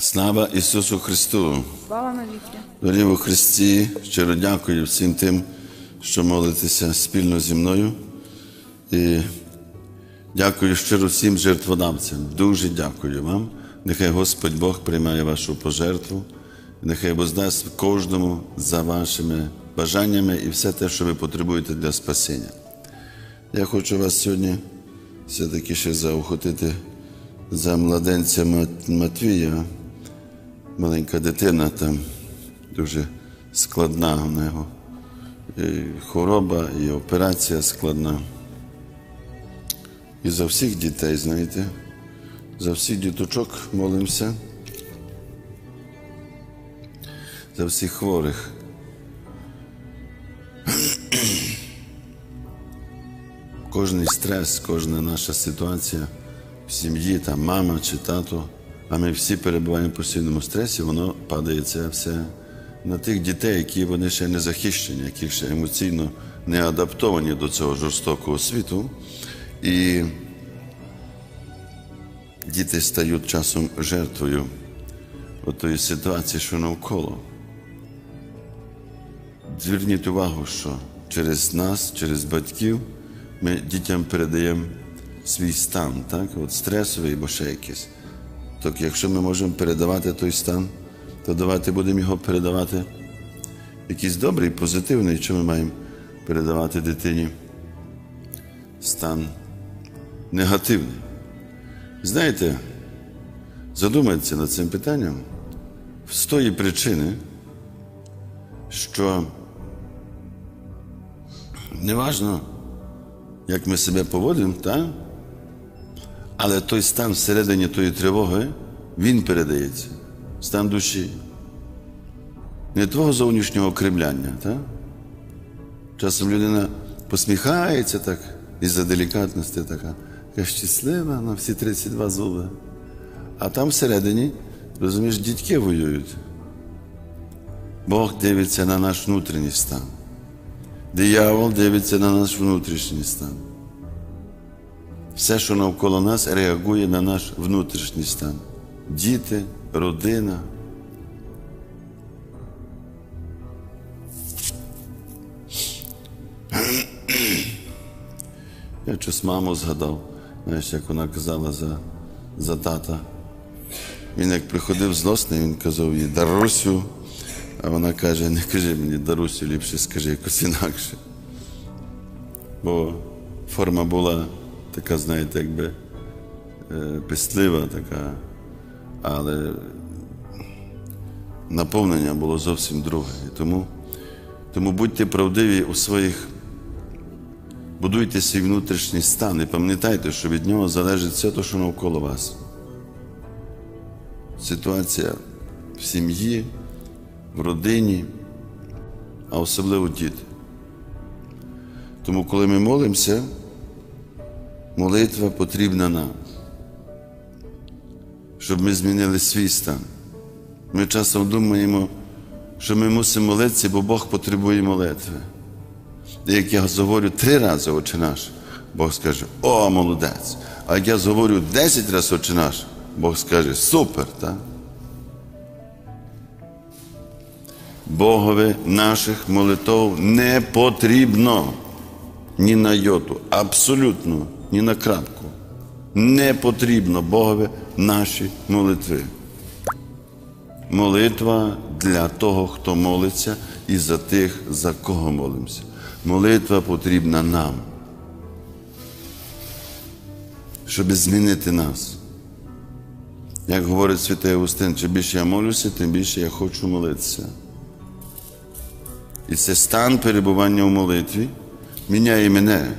Слава Ісусу Христу! Слава навіки. Дорогі у Христі, щиро дякую всім тим, що молитеся спільно зі мною. І дякую щиро всім жертводавцям. Дуже дякую вам. Нехай Господь Бог приймає вашу пожертву, нехай воздасть кожному за вашими бажаннями і все те, що ви потребуєте для спасіння. Я хочу вас сьогодні все-таки ще заохотити за младенця Мат- Матвія маленька дитина там дуже складна у нього. Хвороба, і операція складна. І за всіх дітей, знаєте, за всіх діточок молимося. За всіх хворих. Кожний стрес, кожна наша ситуація в сім'ї, там мама чи тато, а ми всі перебуваємо в постійному стресі, воно падає це все на тих дітей, які вони ще не захищені, які ще емоційно не адаптовані до цього жорстокого світу. І діти стають часом жертвою тої ситуації, що навколо. Зверніть увагу, що через нас, через батьків, ми дітям передаємо свій стан, так? От стресовий або ще якийсь. Так якщо ми можемо передавати той стан, то давайте будемо його передавати якийсь добрий, позитивний, що ми маємо передавати дитині стан негативний. Знаєте, задумайтеся над цим питанням з тої причини, що неважно, як ми себе поводимо, так? Але той стан всередині тої тривоги, він передається, стан душі. Не твого зовнішнього окремляння. Так? Часом людина посміхається так із-за делікатності, така, така щаслива на всі 32 зуби. А там всередині, розумієш, дітки воюють. Бог дивиться на наш внутрішній стан. Диявол дивиться на наш внутрішній стан. Все, що навколо нас, реагує на наш внутрішній стан. Діти, родина. Я щось маму згадав, знаєш, як вона казала за, за тата. Він як приходив злосний, він казав їй Дарусю, а вона каже, не кажи мені Дарусю, ліпше скажи якось інакше. Бо форма була така, знаєте, якби е, пестлива така, але наповнення було зовсім друге. І тому, тому будьте правдиві у своїх, будуйте свій внутрішній стан і пам'ятайте, що від нього залежить все те, що навколо вас. Ситуація в сім'ї, в родині, а особливо діти. Тому, коли ми молимося, молитва потрібна нам, щоб ми змінили свій стан. Ми часом думаємо, що ми мусимо молитися, бо Бог потребує молитви. І як я говорю три рази «Отче наш, Бог скаже, о, молодець. А як я говорю десять разів «Отче наш, Бог скаже, супер, так? Богові наших молитов не потрібно ні на йоту, абсолютно ні на крапку. Не потрібно Богові наші молитви. Молитва для того, хто молиться, і за тих, за кого молимося. Молитва потрібна нам, щоб змінити нас. Як говорить святий Августин, чим більше я молюся, тим більше я хочу молитися. І це стан перебування в молитві міняє мене.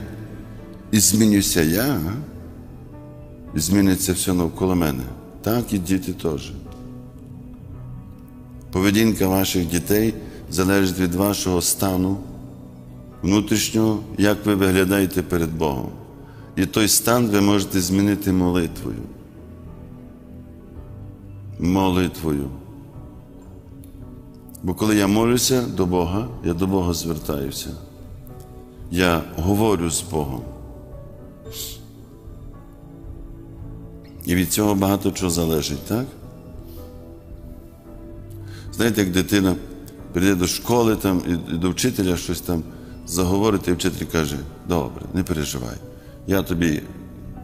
І змінюся я, і зміниться все навколо мене. Так і діти теж. Поведінка ваших дітей залежить від вашого стану внутрішнього, як ви виглядаєте перед Богом. І той стан ви можете змінити молитвою. Молитвою. Бо коли я молюся до Бога, я до Бога звертаюся. Я говорю з Богом. І від цього багато чого залежить, так? Знаєте, як дитина прийде до школи там, і, до вчителя щось там заговорить, і вчитель каже, добре, не переживай. Я тобі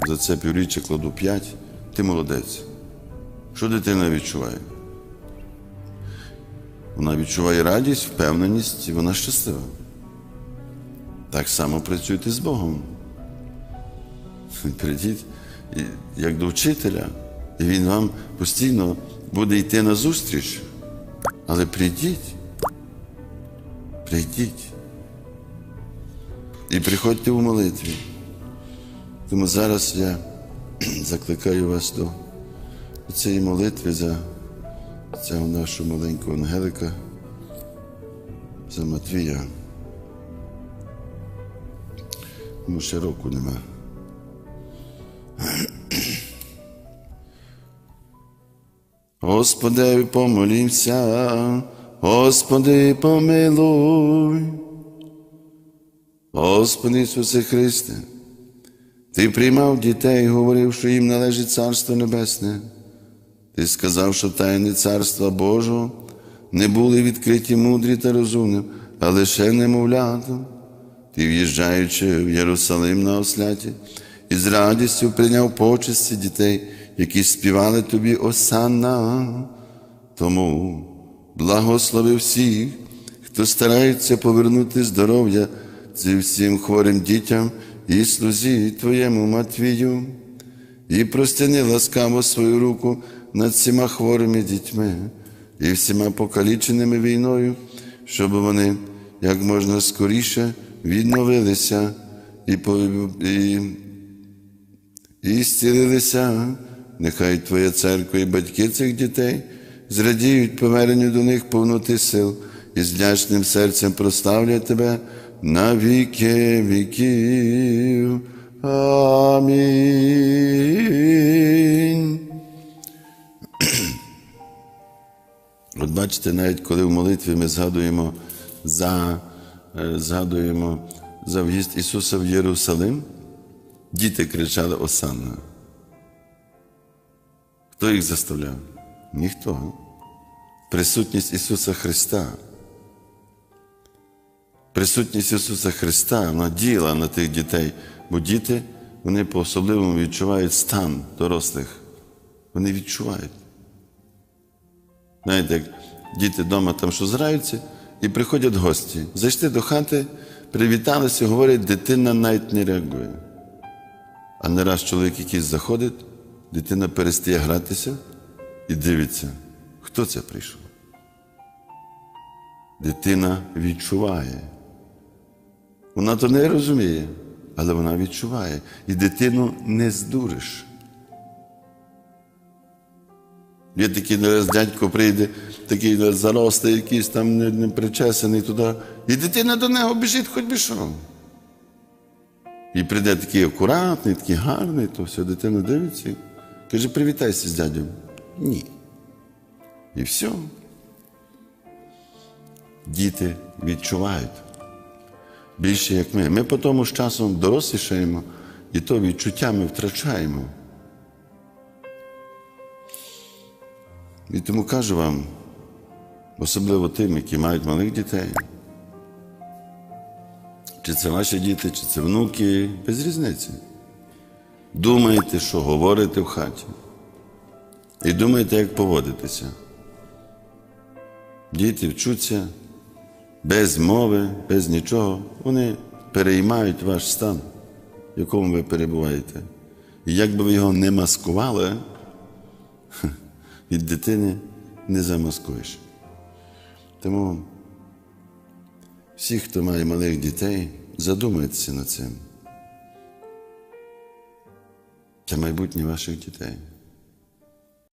за це півріччя кладу п'ять, ти молодець. Що дитина відчуває? Вона відчуває радість, впевненість і вона щаслива. Так само працюйте з Богом. Прийдіть як до вчителя, і він вам постійно буде йти на зустріч. Але прийдіть, прийдіть і приходьте у молитві. Тому зараз я закликаю вас до цієї молитви за цього нашого маленького Ангелика, за Матвія. Йому ще року нема. Господи, помолімся, Господи, помилуй. Господи Ісусе Христе, Ти приймав дітей, говорив, що їм належить Царство Небесне. Ти сказав, що тайни Царства Божого не були відкриті мудрі та розумним, а лише немовлятам. Ти, в'їжджаючи в Єрусалим на осляті, і з радістю прийняв почесті дітей, які співали тобі Осанна. Тому благослови всіх, хто старається повернути здоров'я цим всім хворим дітям і слузі Твоєму Матвію, і простяни ласкаво свою руку над всіма хворими дітьми і всіма покаліченими війною, щоб вони як можна скоріше відновилися і, і, і зцілилися. Нехай Твоя церква і батьки цих дітей зрадіють поверненню до них повноти сил і з вдячним серцем прославлять Тебе на віки віків. Амінь. От бачите, навіть коли в молитві ми згадуємо за, е, згадуємо за в'їзд Ісуса в Єрусалим, діти кричали Осанна. Хто їх заставляв? Ніхто. Присутність Ісуса Христа. Присутність Ісуса Христа вона діяла на тих дітей, бо діти вони по-особливому відчувають стан дорослих. Вони відчувають. Знаєте, як діти вдома там що зраються і приходять гості. Зайшли до хати, привіталися, говорять, дитина навіть не реагує. А не раз чоловік якийсь заходить, дитина перестає гратися і дивиться, хто це прийшов. Дитина відчуває. Вона то не розуміє, але вона відчуває. І дитину не здуриш. Є такий нараз дядько прийде, такий зарослий, якийсь там не, не причесаний туди. І дитина до нього біжить, хоч би що. І прийде такий акуратний, такий гарний, то все, дитина дивиться. І Каже, привітайся з дядем. Ні. І все. Діти відчувають. Більше, як ми. Ми по тому з часом дорослішаємо, і то відчуття ми втрачаємо. І тому кажу вам, особливо тим, які мають малих дітей, чи це ваші діти, чи це внуки, без різниці. Думайте, що говорите в хаті. І думайте, як поводитися. Діти вчуться без мови, без нічого. Вони переймають ваш стан, в якому ви перебуваєте. І як би ви його не маскували, від дитини не замаскуєш. Тому всі, хто має малих дітей, задумайтеся над цим. Це майбутнє ваших дітей.